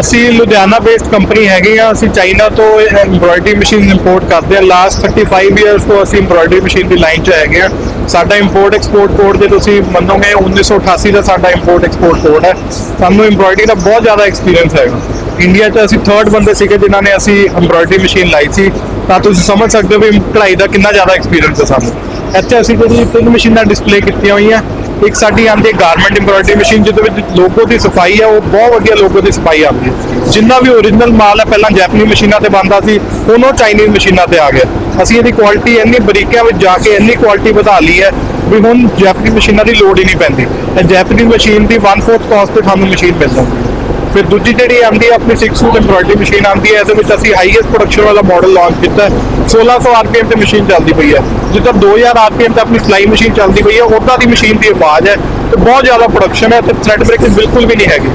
ਅਸੀਂ Ludhiana based company ਹੈਗੇ ਆ ਅਸੀਂ ਚਾਈਨਾ ਤੋਂ ਐਮਬ੍ਰੋਇਡਰੀ ਮਸ਼ੀਨ ਇੰਪੋਰਟ ਕਰਦੇ ਆ ਲਾਸਟ 35 ਇਅਰਸ ਤੋਂ ਅਸੀਂ ਐਮਬ੍ਰੋਇਡਰੀ ਮਸ਼ੀਨ ਦੀ ਲਾਈਨ 'ਚ ਹੈਗੇ ਆ ਸਾਡਾ ਇੰਪੋਰਟ ਐਕਸਪੋਰਟ ਕੋਡ ਦੇ ਤੁਸੀਂ ਮੰਨੋਗੇ 1988 ਦਾ ਸਾਡਾ ਇੰਪੋਰਟ ਐਕਸਪੋਰਟ ਕੋਡ ਹੈ। ਸਾਨੂੰ ਐਮਬ੍ਰੋਇਡਰੀ ਦਾ ਬਹੁਤ ਜ਼ਿਆਦਾ ਐਕਸਪੀਰੀਅੰਸ ਹੈਗਾ। ਇੰਡੀਆ 'ਚ ਅਸੀਂ ਥਰਡ ਬੰਦੇ ਸੀਗੇ ਜਿਨ੍ਹਾਂ ਨੇ ਅਸੀਂ ਐਮਬ੍ਰੋਇਡਰੀ ਮਸ਼ੀਨ ਲਾਈ ਸੀ। ਤਾਂ ਤੁਸੀਂ ਸਮਝ ਸਕਦੇ ਹੋ ਵੀ ਕਢਾਈ ਦਾ ਕਿੰਨਾ ਜ਼ਿਆਦਾ ਐਕਸਪੀਰੀਅੰਸ ਹੈ ਸਾਨੂੰ। ਇੱਥੇ ਅਸੀਂ ਜਿਹੜੀ ਤਿੰਨ ਮਸ਼ੀਨਾਂ ਡਿਸਪਲੇ ਕੀਤੀਆਂ ਹੋਈਆਂ ਇੱਕ ਸਾਡੀ ਆਂਦੀ ਹੈ ਗਾਰਮੈਂਟ ਐਮਬ੍ਰੋਇਡਰੀ ਮਸ਼ੀਨ ਜਿਹਦੇ ਵਿੱਚ ਲੋਗੋ ਦੀ ਸਫ਼ਾਈ ਹੈ, ਉਹ ਬਹੁਤ ਵਧੀਆ ਲੋਗੋ ਦੀ ਸਫ਼ਾਈ ਆਉਂਦੀ ਹੈ। ਜਿੰਨਾ ਵੀ ਓਰੀਜਨਲ ਮਾਲ ਹੈ, ਪਹਿਲਾਂ ਜੈਪਨੀ ਮਸ਼ੀਨਾਂ ਤੇ ਬਣਦਾ ਸੀ, ਹੁਣ ਉਹ ਚਾਈਨੀਜ਼ ਮਸ਼ੀਨਾਂ ਤੇ ਆ ਗਿਆ। ਅਸੀਂ ਇਹਦੀ ਕੁਆਲਿਟੀ ਇੰਨੀ ਬਰੀਕੀਆਂ ਵਿੱਚ ਜਾ ਕੇ ਇੰਨੀ ਕੁਆਲਿਟੀ ਵਧਾ ਲਈ ਹੈ ਵੀ ਹੁਣ ਜੈਪਨੀ ਮਸ਼ੀਨਾਂ ਦੀ ਲੋੜ ਹੀ ਨਹੀਂ ਪੈਂਦੀ। ਇਹ ਜੈਪਨੀ ਮਸ਼ੀਨ ਦੀ 1/4 ਕਾਸਟ ਤੇ ਤੁਹਾਨੂੰ ਮਸ਼ੀਨ ਮਿਲ ਜਾਂਦੀ ਹੈ। ਫਿਰ ਦੂਜੀ ਜਿਹੜੀ ਆਂਦੀ ਹੈ ਆਪਣੀ 6 ਸੂਟ ਐਮਬ੍ਰੋਇਡਰੀ ਮਸ਼ੀਨ ਆਂਦੀ ਹੈ ਇਹਦੇ ਵਿੱਚ ਅਸੀਂ ਹਾਈਐਸਟ ਪ੍ਰੋਡਕਸ਼ਨ ਵਾਲਾ ਮਾਡਲ ਲਾਂਚ ਕੀਤਾ ਹੈ। 1600 ਆਰਪੀਐਮ ਤੇ ਮਸ਼ੀਨ ਚੱਲਦੀ ਪਈ ਹੈ ਜਿੱਦਾਂ 2000 ਆਰਪੀਐਮ ਤੇ ਆਪਣੀ ਸਲਾਈ ਮਸ਼ੀਨ ਚੱਲਦੀ ਪਈ ਹੈ ਉਹਦਾ ਦੀ ਮਸ਼ੀਨ ਦੀ ਆਵਾਜ਼ ਹੈ ਤੇ ਬਹੁਤ ਜ਼ਿਆਦਾ ਪ੍ਰੋਡਕਸ਼ਨ ਹੈ ਤੇ ਥ੍ਰੈਡ ਬ੍ਰੇਕਿੰਗ ਬਿਲਕੁਲ ਵੀ ਨਹੀਂ ਹੈਗੀ।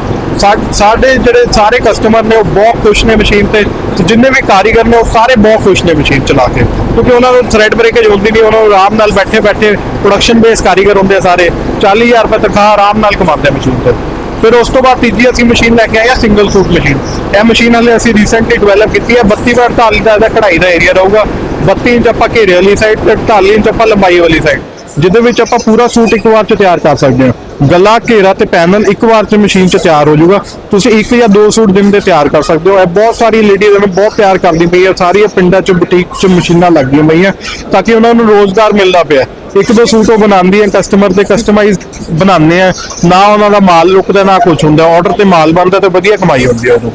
ਸਾਡੇ ਜਿਹੜੇ ਸਾਰੇ ਕਸਟਮਰ ਨੇ, ਉਹ ਬਹੁਤ ਖੁਸ਼ ਨੇ ਮਸ਼ੀਨ ਤੇ। ਤੇ ਜਿੰਨੇ ਵੀ ਕਾਰੀਗਰ ਨੇ, ਉਹ ਸਾਰੇ ਬਹੁਤ ਖੁਸ਼ ਨੇ ਮਸ਼ੀਨ ਚਲਾ ਕੇ। ਕਿਉਂਕਿ ਉਹਨਾਂ ਨੂੰ ਥ੍ਰੈਡ ਬ੍ਰੇਕੇਜ ਹੁੰਦੀ ਨਹੀਂ, ਉਹਨਾਂ ਨੂੰ ਆਰਾਮ ਨਾਲ ਬੈਠੇ ਬੈਠੇ ਪ੍ਰੋਡਕਸ਼ਨ ਬੇਸ ਕਾਰੀਗਰ ਹੁੰਦੇ ਆ ਸਾਰੇ। 40000 ਰੁਪਏ ਤਨਖਾਹ ਆਰਾਮ ਨਾਲ ਕਮਾਉਂਦੇ ਆ ਮਸ਼ੀਨ ਤੇ। ਫਿਰ ਉਸ ਤੋਂ ਬਾਅਦ ਤੀਜੀ ਅਸੀਂ ਮਸ਼ੀਨ ਲੈ ਕੇ ਆਏ ਆ ਸਿੰਗਲ ਸੂਟ ਮਸ਼ੀਨ ਇਹ ਮਸ਼ੀਨ ਹਲੇ ਅਸੀਂ ਰੀਸੈਂਟਲੀ ਡਿਵੈਲਪ ਕੀਤੀ ਹੈ 32 ਬਾਰ 48 ਦਾ ਇਹਦਾ ਕਢਾਈ ਦਾ ਏਰੀਆ ਰਹੂਗਾ। 32 ਇੰਚ ਆਪਾਂ ਘੇਰੇ ਵਾਲੀ ਸਾਈਡ ਤੇ 48 ਇੰਚ ਆਪਾਂ ਲੰਬਾਈ ਵਾਲੀ ਸਾਈਡ ਜਿਹਦੇ ਵਿੱਚ ਆਪਾਂ ਪੂਰਾ ਸੂਟ ਇੱਕ ਵਾਰ ਚ ਤਿਆਰ ਕਰ ਸਕਦੇ ਹਾਂ। ਗਲਾ ਘੇਰਾ ਤੇ ਪੈਨਲ ਇੱਕ ਵਾਰ ਚ ਮਸ਼ੀਨ ਚ ਤਿਆਰ ਹੋ ਜਾਊਗਾ। ਤੁਸੀਂ ਇੱਕ ਜਾਂ ਦੋ ਸੂਟ ਦਿਨ ਦੇ ਤਿਆਰ ਕਰ ਸਕਦੇ ਹੋ। ਇਹ ਬਹੁਤ ਸਾਰੀ ਲੇਡੀਜ਼ ਨੂੰ ਬਹੁਤ ਪਿਆਰ ਕਰਦੀ ਪਈ ਹੈ। ਸਾਰੀਆਂ ਪਿੰਡਾਂ ਚ ਬੁਟੀਕ ਚ ਮਸ਼ੀਨਾਂ ਲੱਗੀਆਂ ਪਈਆਂ ਤਾਂ ਕਿ ਉਹਨਾਂ ਨੂੰ ਰੋਜ਼ਗਾਰ ਮਿਲਦਾ ਪਿਆ। ਇੱਕ ਦੋ ਸੂਟ ਉਹ ਬਣਾਉਂਦੀ ਹੈ ਕਸਟਮਰ ਦੇ ਕਸਟਮਾਈਜ਼ ਬਣਾਉਂਦੇ ਆ। ਨਾ ਉਹਨਾਂ ਦਾ ਮਾਲ ਲੁਕਦਾ ਨਾ ਕੁਝ ਹੁੰਦਾ। ਆਰਡਰ ਤੇ ਮਾਲ ਬਣਦਾ ਤੇ ਵਧੀਆ ਕਮਾਈ ਹੁੰਦੀ ਹੈ ਉਹਨੂੰ.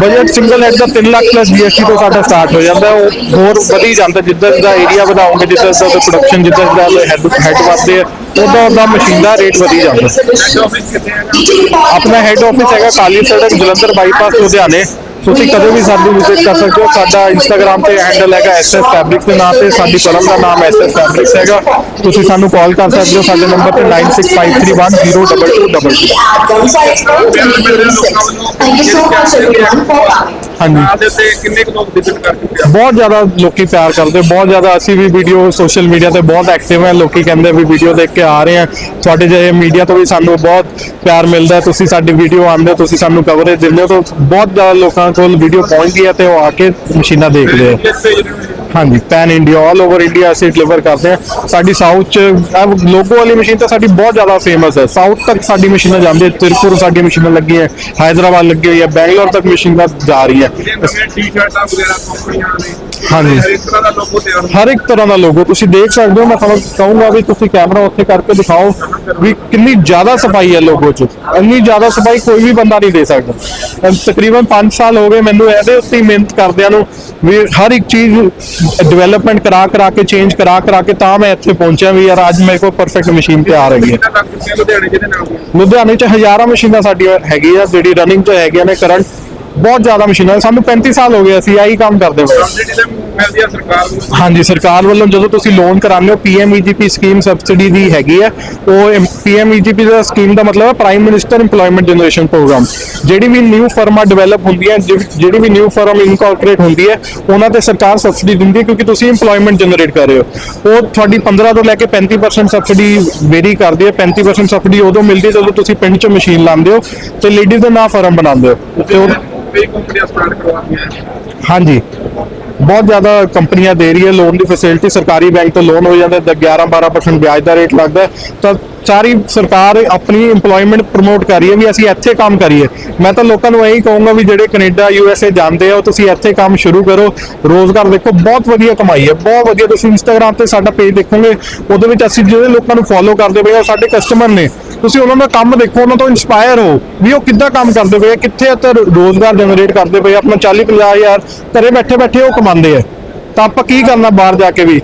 ਬਜਟ ਸਿੰਗਲ ਹੈਡ ਦਾ 3 ਲੱਖ ਪਲੱਸ ਜੀਐਸਟੀ ਤੋਂ ਸਾਡਾ ਸਟਾਰਟ ਹੋ ਜਾਂਦਾ। ਉਹ ਹੋਰ ਵਧੀ ਜਾਂਦਾ ਜਿੱਦਾਂ ਦਾ ਏਰੀਆ ਵਧਾਉਂਗੇ ਜਿੱਦਾਂ ਦਾ ਪ੍ਰੋਡਕਸ਼ਨ ਜਿੱਦਾਂ ਦਾ ਹੈਡ ਹੈਡ ਵੱਧਦੇ ਆ, ਉਹਦਾ ਉਹਦਾ ਮਸ਼ੀਨ ਦਾ ਰੇਟ ਵਧੀ ਜਾਂਦਾ। ਆਪਣਾ ਹੈਡ ਆਫਿਸ ਹੈਗਾ ਕਾਲੀ ਸੜਕ, ਜਲੰਧਰ ਬਾਈਪਾਸ ਲੁਧਿਆਣੇ। ਤੁਸੀਂ ਕਦੇ ਵੀ ਸਾਡੀ ਵਿਜ਼ਿਟ ਕਰ ਸਕਦੇ ਹੋ। ਸਾਡਾ ਇੰਸਟਾਗ੍ਰam ਤੇ ਹੈਂਡਲ ਹੈਗਾ ਐਸਐਸ ਫੈਬਰਿਕ ਦੇ ਨਾਮ ਤੇ। ਸਾਡੀ ਕਲਮ ਦਾ ਨਾਮ ਐਸਐਸ ਫੈਬਰਿਕਸ ਹੈਗਾ। ਤੁਸੀਂ ਸਾਨੂੰ ਕਾਲ ਕਰ ਸਕਦੇ ਹੋ। ਸਾਡੇ ਨੰਬਰ ਤੇ 9653102222 Thank you so much, everyone, for coming. ਹਾਂਜੀ। ਦੇ ਉੱਤੇ ਕਿੰਨੇ ਕੁ ਲੋਕ ਵਿਜ਼ਿਟ ਕਰ ਚੁੱਕੇ ਆ? ਬਹੁਤ ਜ਼ਿਆਦਾ ਲੋਕੀ ਪਿਆਰ ਕਰਦੇ ਬਹੁਤ ਜ਼ਿਆਦਾ ਅਸੀਂ ਵੀ ਵੀਡੀਓ ਸੋਸ਼ਲ ਮੀਡੀਆ ਤੇ ਬਹੁਤ ਐਕਟਿਵ ਹਾਂ ਲੋਕੀ ਕਹਿੰਦੇ ਵੀ ਵੀਡੀਓ ਦੇਖ ਕੇ ਆ ਰਹੇ ਆ ਤੁਹਾਡੇ ਜਿਹੇ ਮੀਡੀਆ ਤੋਂ ਵੀ ਸਾਨੂੰ ਬਹੁਤ ਪਿਆਰ ਮਿਲਦਾ ਹੈ। ਤੁਸੀਂ ਸਾਡੀ ਵੀਡੀਓ ਆਉਂਦੇ ਹੋ ਤੁਸੀਂ ਸਾਨੂੰ ਕਵਰੇਜ ਦਿੰਦੇ ਹੋ ਤਾਂ ਬਹੁਤ ਜ਼ਿਆਦਾ ਲੋਕਾਂ ਕੋਲ ਵੀਡੀਓ ਪਹੁੰਚਦੀ ਹੈ ਤੇ ਉਹ ਆ ਕੇ ਮਸ਼ੀਨਾਂ ਦੇਖਦੇ ਆ। ਹਾਂਜੀ pan India all over India ਅਸੀਂ ਡਿਲੀਵਰ ਕਰਦੇ ਹਾਂ। ਸਾਡੀ ਸਾਊਥ ਚ ਲੋਗੋ ਵਾਲੀ ਮਸ਼ੀਨ ਤਾਂ ਸਾਡੀ ਬਹੁਤ ਜ਼ਿਆਦਾ ਫੇਮਸ ਹੈ। ਸਾਊਥ ਤੱਕ ਸਾਡੀ ਮਸ਼ੀਨਾਂ ਜਾਂਦੀ ਤਿਰਪੁਰ ਸਾਡੀ ਮਸ਼ੀਨਾਂ ਲੱਗੀ ਹੈ ਹਾਈਦਰਾਬਾਦ ਲੱਗੀ ਹੋਈ ਹੈ ਬੈਂਗਲੌਰ ਤੱਕ ਮਸ਼ੀਨਾਂ ਜਾ ਰਹੀ ਹੈ। ਟੀ-ਸ਼ਰਟਾਂ ਵਗੈਰਾ ਕੰਪਨੀਆਂ ਨੇ ਹਾਂਜੀ। ਹਰ ਇੱਕ ਤਰ੍ਹਾਂ ਦਾ ਲੋਗੋ ਤਿਆਰ ਹਰ ਇੱਕ ਤਰ੍ਹਾਂ ਦਾ ਲੋਗੋ ਤੁਸੀਂ ਦੇਖ ਸਕਦੇ ਹੋ ਮੈਂ ਤੁਹਾਨੂੰ ਕਹੂੰਗਾ ਵੀ ਤੁਸੀਂ ਕੈਮਰਾ ਉੱਥੇ ਕਰਕੇ ਦਿਖਾਓ ਵੀ ਕਿੰਨੀ ਜ਼ਿਆਦਾ ਸਫ਼ਾਈ ਹੈ ਲੋਗੋ 'ਚ। ਇੰਨੀ ਜ਼ਿਆਦਾ ਸਫ਼ਾਈ ਕੋਈ ਵੀ ਬੰਦਾ ਨਹੀਂ ਦੇ ਸਕਦਾ। ਤਕਰੀਬਨ 5 ਸਾਲ ਹੋ ਗਏ ਮੈਨੂੰ ਇਹਦੇ ਉੱਤੇ ਮਿਹਨਤ ਕਰਦਿਆਂ ਨੂੰ ਵੀ ਹਰ ਇੱਕ ਚੀਜ਼ ਡਿਵੈਲਪਮੈਂਟ ਕਰਾ ਕਰਾ ਕੇ ਚੇਂਜ ਕਰਾ ਕਰਾ ਕੇ ਤਾਂ ਮੈਂ ਇੱਥੇ ਪਹੁੰਚਿਆ ਵੀ ਯਾਰ ਅੱਜ ਮੇਰੇ ਕੋਲ ਪਰਫੈਕਟ ਮਸ਼ੀਨ ਤਿਆਰ ਹੈਗੀ ਹੈ। ਲੁਧਿਆਣੇ 'ਚ ਹਜ਼ਾਰਾਂ ਮਸ਼ੀਨਾਂ ਸਾਡੀਆਂ ਹੈਗੀਆਂ ਜਿਹੜੀ ਰਨਿੰਗ 'ਚ ਹੈਗੀਆਂ ਨੇ ਕਰੰਟ ਬਹੁਤ ਜ਼ਿਆਦਾ ਮਸ਼ੀਨਾਂ ਸਾਨੂੰ 35 ਸਾਲ ਹੋ ਗਏ ਅਸੀਂ ਆਹੀ ਕੰਮ ਕਰਦੇ ਹੋਏ। ਸਬਸਿਡੀ ਤੇ ਮਿਲਦੀ ਆ ਸਰਕਾਰ ਨੂੰ। ਹਾਂਜੀ ਸਰਕਾਰ ਵੱਲੋਂ ਜਦੋਂ ਤੁਸੀਂ ਲੋਨ ਕਰਾਉਂਦੇ ਹੋ ਪੀਐਮਈਜੀਪੀ ਸਕੀਮ ਸਬਸਿਡੀ ਦੀ ਹੈਗੀ ਹੈ ਉਹ ਪੀਐਮਈਜੀਪੀ ਦਾ ਸਕੀਮ ਦਾ ਮਤਲਬ ਹੈ Prime Minister employment generation programme ਜਿਹੜੀ ਵੀ ਨਿਊ ਫਰਮਾਂ ਡਿਵੈਲਪ ਹੁੰਦੀਆਂ ਜਿਹ- ਜਿਹੜੀ ਵੀ ਨਿਊ ਫਰਮ ਇਨਕੋਰਪੋਰੇਟ ਹੁੰਦੀ ਹੈ ਉਹਨਾਂ ਤੇ ਸਰਕਾਰ ਸਬਸਿਡੀ ਦਿੰਦੀ ਹੈ ਕਿਉਂਕਿ ਤੁਸੀਂ ਏਮਪਲੋਇਮੈਂਟ ਜਨਰੇਟ ਕਰ ਰਹੇ ਹੋ। ਉਹ ਤੁਹਾਡੀ 15 ਤੋਂ ਲੈ ਕੇ 35% ਸਬਸਿਡੀ ਵੇਰੀ ਕਰਦੀ ਹੈ 35% ਸਬਸਿਡੀ ਉਦੋਂ ਮਿਲਦੀ ਹੈ ਜਦੋਂ ਤੁਸੀਂ ਪਿੰਡ 'ਚ ਮਸ਼ੀਨ ਲਾਉਂਦੇ ਹੋ ਤੇ ਲੇਡੀਜ਼ ਦੇ ਨਾਂ ਫਰਮ ਬਣਾਉਂਦੇ ਹੋ। ਤੇ ਉਹ ਕਈ ਕੰਪਨੀਆਂ ਸਟਾਰਟ ਕਰਵਾਉਂਦੀਆਂ ਹਾਂਜੀ। ਬਹੁਤ ਜ਼ਿਆਦਾ ਕੰਪਨੀਆਂ ਦੇ ਰਹੀ ਹੈ ਲੋਨ ਦੀ ਫੈਸਿਲਿਟੀ ਸਰਕਾਰੀ ਬੈਂਕ ਤੋਂ ਲੋਨ ਹੋ ਜਾਂਦਾ ਹੈ 11 12% ਵਿਆਜ ਦਾ ਰੇਟ ਲੱਗਦਾ ਤਾਂ ਸਾਰੀ ਸਰਕਾਰ ਆਪਣੀ EMPLOYMENT ਪ੍ਰਮੋਟ ਕਰ ਰਹੀ ਹੈ ਵੀ ਅਸੀਂ ਇੱਥੇ ਕੰਮ ਕਰੀਏ। ਮੈਂ ਤਾਂ ਲੋਕਾਂ ਨੂੰ ਇਹੀ ਕਹੂੰਗਾ ਵੀ ਜਿਹੜੇ ਕੈਨੇਡਾ ਯੂਐਸਏ ਜਾਂਦੇ ਆ, ਤੁਸੀਂ ਇੱਥੇ ਕੰਮ ਸ਼ੁਰੂ ਕਰੋ। ਰੋਜ਼ਗਾਰ ਦੇਖੋ, ਬਹੁਤ ਵਧੀਆ ਕਮਾਈ ਹੈ, ਬਹੁਤ ਵਧੀਆ। ਤੁਸੀਂ ਇੰਸਟਾਗ੍ਰam ਤੇ ਸਾਡਾ ਪੇਜ ਦੇਖੋਗੇ, ਉਹਦੇ ਵਿੱਚ ਅਸੀਂ ਜਿਹੜੇ ਲੋਕਾਂ ਨੂੰ ਫੋਲੋ ਕਰਦੇ ਪਏ ਆ ਸਾਡੇ ਕਸਟਮਰ ਨੇ। ਤੁਸੀਂ ਉਹਨਾਂ ਦਾ ਕੰਮ ਦੇਖੋ ਉਹਨਾਂ ਤੋਂ ਇਨਸਪਾਇਰ ਹੋ ਵੀ ਉਹ ਕਿੱਦਾਂ ਕੰਮ ਕਰਦੇ ਪਏ ਆ ਕਿੱਥੇ ਇੱਥੇ ਰੋਜ਼ਗਾਰ ਜਨਰੇਟ ਕਰਦੇ ਪਏ ਆ, ਆਪਣਾ 40 50 ਹਜ਼ਾਰ ਘਰੇ ਬੈਠੇ ਬੈਠੇ ਉਹ ਕਮਾਉਂਦੇ ਆ। ਤਾਂ ਆਪਾਂ ਕੀ ਕਰਨਾ ਬਾਹਰ ਜਾ ਕੇ ਵੀ?